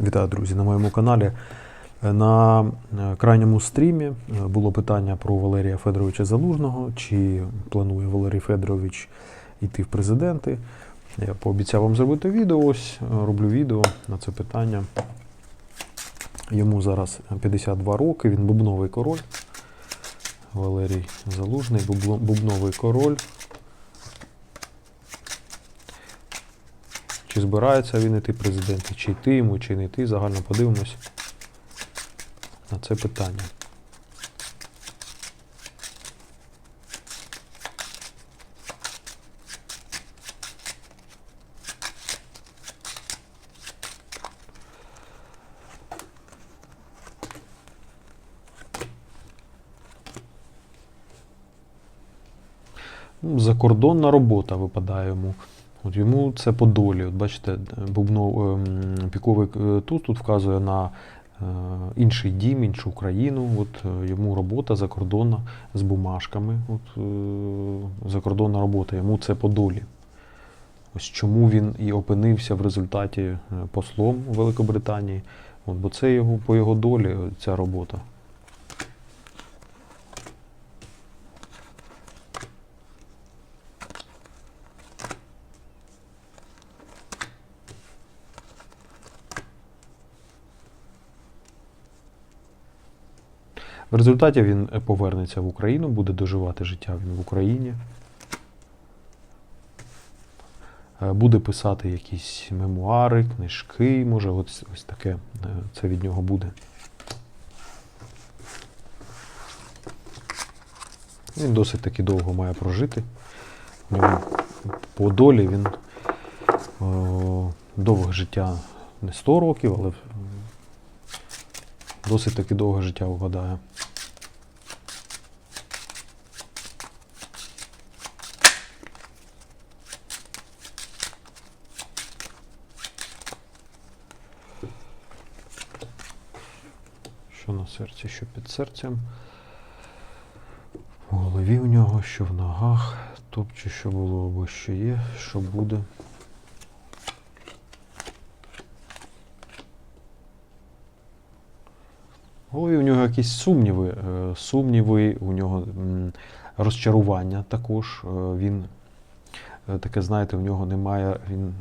Вітаю, друзі, на моєму каналі. На е, крайньому стрімі е, було питання про Валерія Федоровича Залужного, чи планує Валерій Федорович йти в президенти. Я пообіцяв вам зробити відео. Ось е, роблю відео на це питання. Йому зараз 52 роки, він бубновий король. Валерій Залужний, бубновий король. Чи збирається він йти президенти, чи йти йому, чи не йти. Загально подивимось на це питання. Закордонна робота випадає йому. От йому це по долі. От бачите, бубнов, ем, піковий е, туз тут вказує на е, інший дім, іншу країну. От е, йому робота закордонна з бумажками. От, закордонна робота, йому це по долі. Ось чому він і опинився в результаті послом у Великобританії. От, бо це його по його долі ця робота. В результаті він е, повернеться в Україну, буде доживати життя він в Україні. Е, Буде писати якісь мемуари, книжки, може, ось, ось таке е, це від нього буде. Він досить таки довго має прожити. По долі він о, довге життя не 100 років, але досить таки довге життя випадає. Що на серці, що під серцем. В голові у нього, що в ногах, тобто, що було або що є, що буде. Голові у нього якісь сумніви, е, сумніви, у нього розчарування також. е, Він е, таке, знаєте, в нього немає, він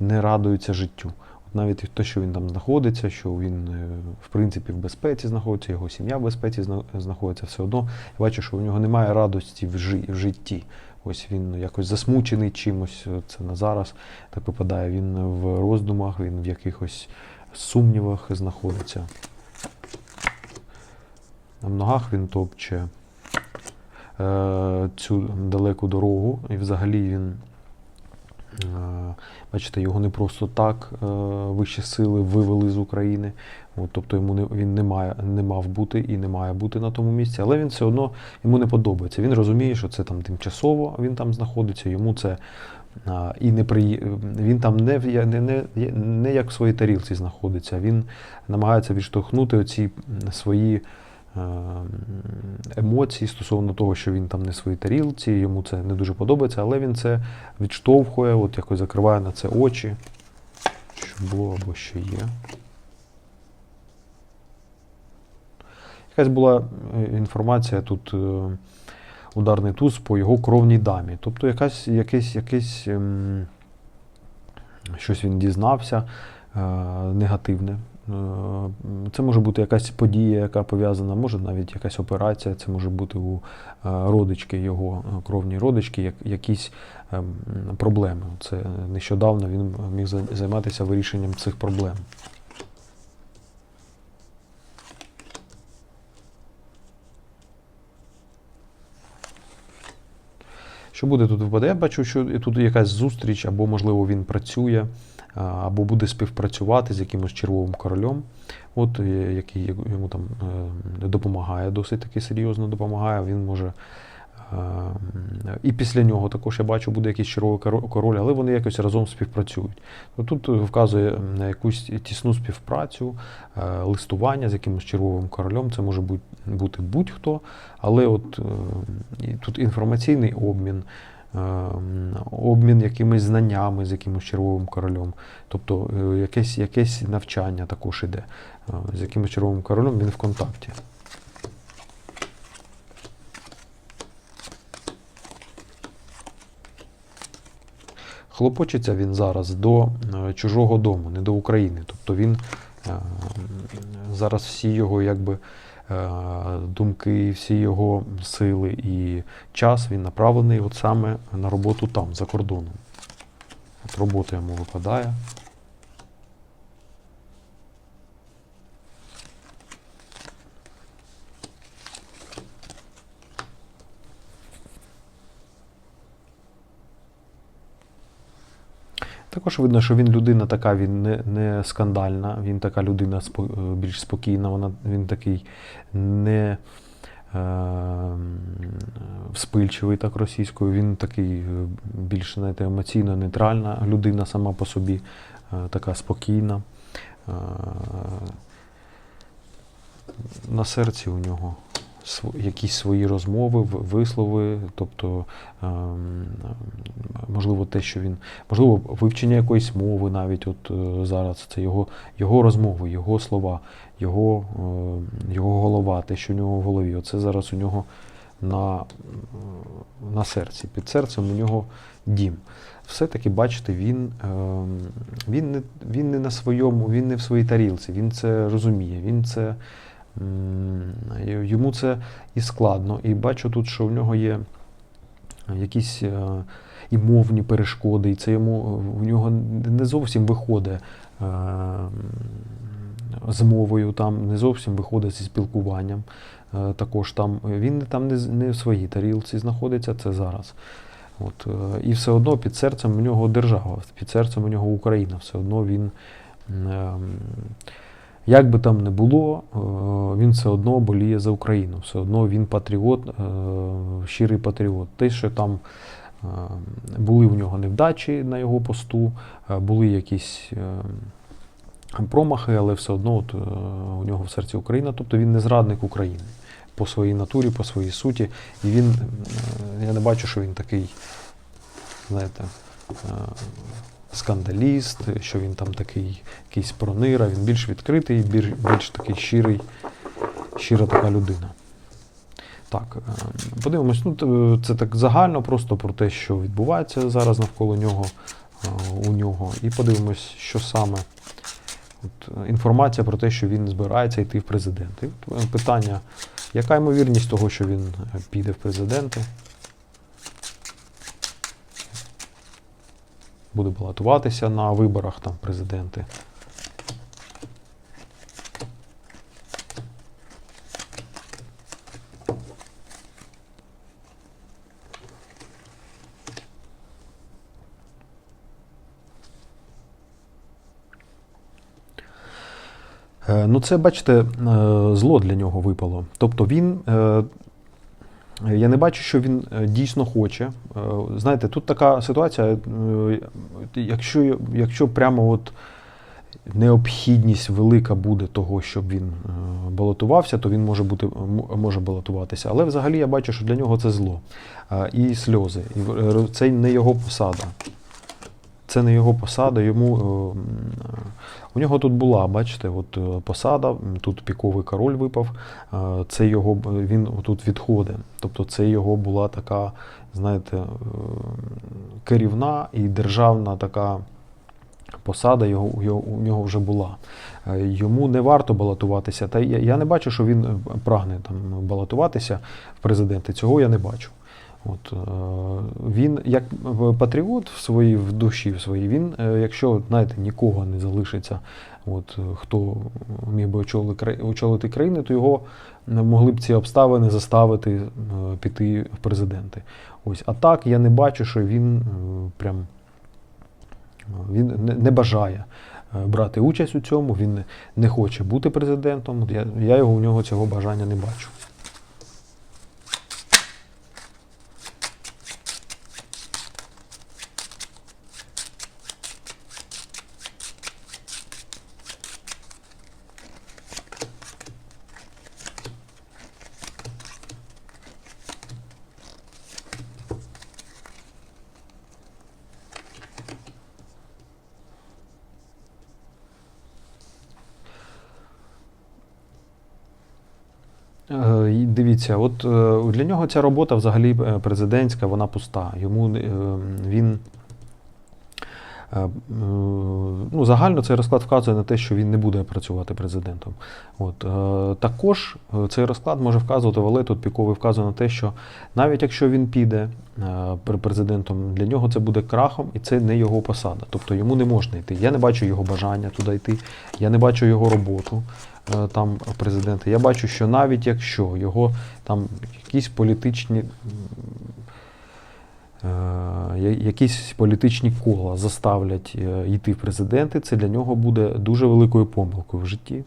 не радується життю. Навіть те, що він там знаходиться, що він е, в принципі в безпеці знаходиться, його сім'я в безпеці знаходиться, все одно я бачу, що у нього немає радості в, жи- в житті. Ось він якось засмучений чимось. е, Це на зараз так випадає. Він в роздумах, він в якихось сумнівах знаходиться. На ногах він топче е, цю далеку дорогу, і взагалі він, бачите, його не просто так е, вищі сили вивели з України. От, тобто йому не, він не, має, не мав бути і не має бути на тому місці, але він все одно йому не подобається. Він розуміє, що це там тимчасово він там знаходиться, йому це а, і не при... він там не, не, не, не як в своїй тарілці знаходиться. Він намагається відштовхнути оці свої е, емоції стосовно того, що він там не в своїй тарілці, йому це не дуже подобається, але він це відштовхує, от якось закриває на це очі, що було або що є. Якась була е, інформація тут. е, Ударний туз по його кровній дамі. Тобто якась, якесь, якесь ем, щось він дізнався е, негативне. Е, Це може бути якась подія, яка пов'язана, може навіть якась операція, це може бути у е, родички, його е, кровній родички, як, якісь ем, проблеми. Це нещодавно він міг займатися вирішенням цих проблем. Що буде тут випаде? Я бачу, що тут якась зустріч, або, можливо, він працює, або буде співпрацювати з якимось червовим королем, от, е, який йому там е, допомагає, досить таки серйозно допомагає. Він може. е, І після нього також я бачу, буде якийсь червовий король, але вони якось разом співпрацюють. Ну, Тут вказує на якусь тісну співпрацю, листування з якимось червовим королем. Це може бути, будь-хто, але от е, тут інформаційний обмін, обмін якимись знаннями з якимось червовим королем. Тобто е, якесь, якесь навчання також іде. Е, З якимось червовим королем він в контакті. Хлопочеться він зараз до е, чужого дому, не до України. Тобто він зараз всі його якби, думки, всі його сили і час він направлений от саме на роботу там, за кордоном. От робота йому випадає. Також видно, що він людина така, він не, не скандальна, він така людина спо- е, більш спокійна, вона, він такий не е, вспильчивий так російською, він такий е, більш знаєте, емоційно нейтральна людина сама по собі, е, така спокійна. Е, на серці у нього якісь свої розмови, вислови, тобто, ем, можливо, те, що він, можливо, вивчення якоїсь мови навіть от е, зараз, це його, його розмови, його слова, його, е, його голова, те, що у нього в голові. Оце зараз у нього на, на серці. Під серцем у нього дім. Все-таки, бачите, він, ем, він, не, він не на своєму, він не в своїй тарілці, він це розуміє, він це. Йому це і складно. І бачу тут, що в нього є якісь е, і мовні перешкоди, і це йому в нього не зовсім виходить е, з мовою, там не зовсім виходить зі спілкуванням. Е, Також там він там не, не в своїй тарілці знаходиться, це зараз. От, і все одно під серцем у нього держава, під серцем у нього Україна. Все одно він, ем, як би там не було, е, він все одно боліє за Україну. Все одно він патріот, е, щирий патріот. Те, що там е, були в нього невдачі на його посту, були якісь. Промахи, але все одно от, у нього в серці Україна, тобто він не зрадник України по своїй натурі, по своїй суті. І він, я не бачу, що він такий, знаєте, скандаліст, що він там такий якийсь пронира, він більш відкритий, більш, більш такий щирий, щира така людина. Так, е, подивимось, ну, це так загально, просто про те, що відбувається зараз навколо нього, е, у нього. І подивимось, що саме. От, інформація про те, що він збирається йти в президенти. Е, Питання, яка ймовірність того, що він піде в президенти? Буде балотуватися на виборах там президенти. Е, Ну, це, бачите, е, зло для нього випало. Тобто він. Я не бачу, що він е, дійсно хоче. Е, Знаєте, тут така ситуація, е, якщо, якщо прямо от необхідність велика буде того, щоб він балотувався, то він може бути може балотуватися. Але взагалі я бачу, що для нього це зло і сльози. Це не його посада. Це не його посада. Йому е, е, у нього тут була, бачите, от е, посада, тут піковий король випав. Це його він тут відходить. Тобто це його була така, знаєте, керівна і державна така посада його, його, у нього вже була. Йому не варто балотуватися. Та я, я не бачу, що він прагне там балотуватися в президенти. Цього я не бачу. От, е, він як патріот в своїй в душі в своїй, він, е, якщо знаєте, нікого не залишиться, от, е, хто міг би очолити, кра- очолити країну, то його не могли б ці обставини заставити піти в президенти. Ось, а так я не бачу, що він прям він не, бажає брати участь у цьому, він не хоче бути президентом. Я, я його у нього цього бажання не бачу. Дивіться, от е, для нього ця робота взагалі е, президентська, вона пуста. Йому е, він е, е, ну, загально цей розклад вказує на те, що він не буде працювати президентом. От, е, також е, цей розклад може вказувати, Валет тут піковий вказує на те, що навіть якщо він піде е, президентом, для нього це буде крахом і це не його посада. Тобто йому не можна йти. Я не бачу його бажання туди йти, я не бачу його роботу е, там президента. Я бачу, що навіть якщо його там якісь політичні. е, Якісь політичні кола заставлять е, йти в президенти, це для нього буде дуже великою помилкою в житті.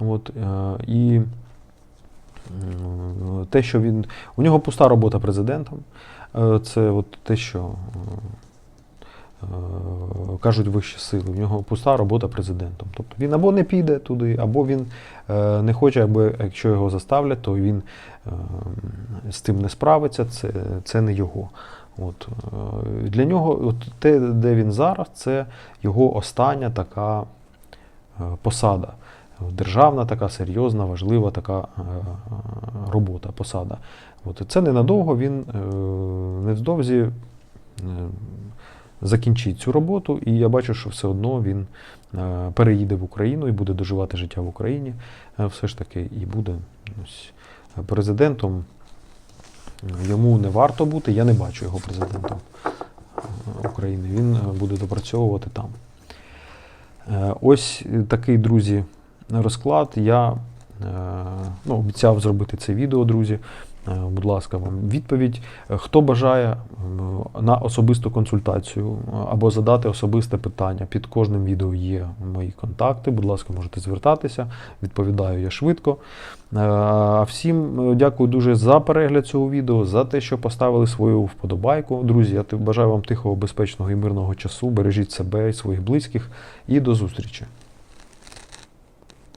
От, е, і те, що він. У нього пуста робота президентом. Е, Це от те, що е, е, кажуть вищі сили. У нього пуста робота президентом. Тобто він або не піде туди, або він е, не хоче, або якщо його заставлять, то він е, з цим не справиться, це, це не його. От, е, для нього от те, де він зараз, це його остання така е, посада. Державна така серйозна, важлива така е, робота, посада. От, це ненадовго він е, невдовзі е, закінчить цю роботу, і я бачу, що все одно він е, переїде в Україну і буде доживати життя в Україні. е, Все ж таки, і буде ось, президентом. Йому не варто бути, я не бачу його президентом е, України. Він е, буде допрацьовувати там. Е, Ось такий, друзі, розклад. Я е, ну, обіцяв зробити це відео, друзі. Е, Будь ласка, вам відповідь. Е, Хто бажає на особисту консультацію або задати особисте питання, під кожним відео є мої контакти. Будь ласка, можете звертатися. Відповідаю я швидко. Е, А всім дякую дуже за перегляд цього відео, за те, що поставили свою вподобайку. Друзі, я бажаю вам тихого, безпечного і мирного часу. Бережіть себе і своїх близьких. І до зустрічі!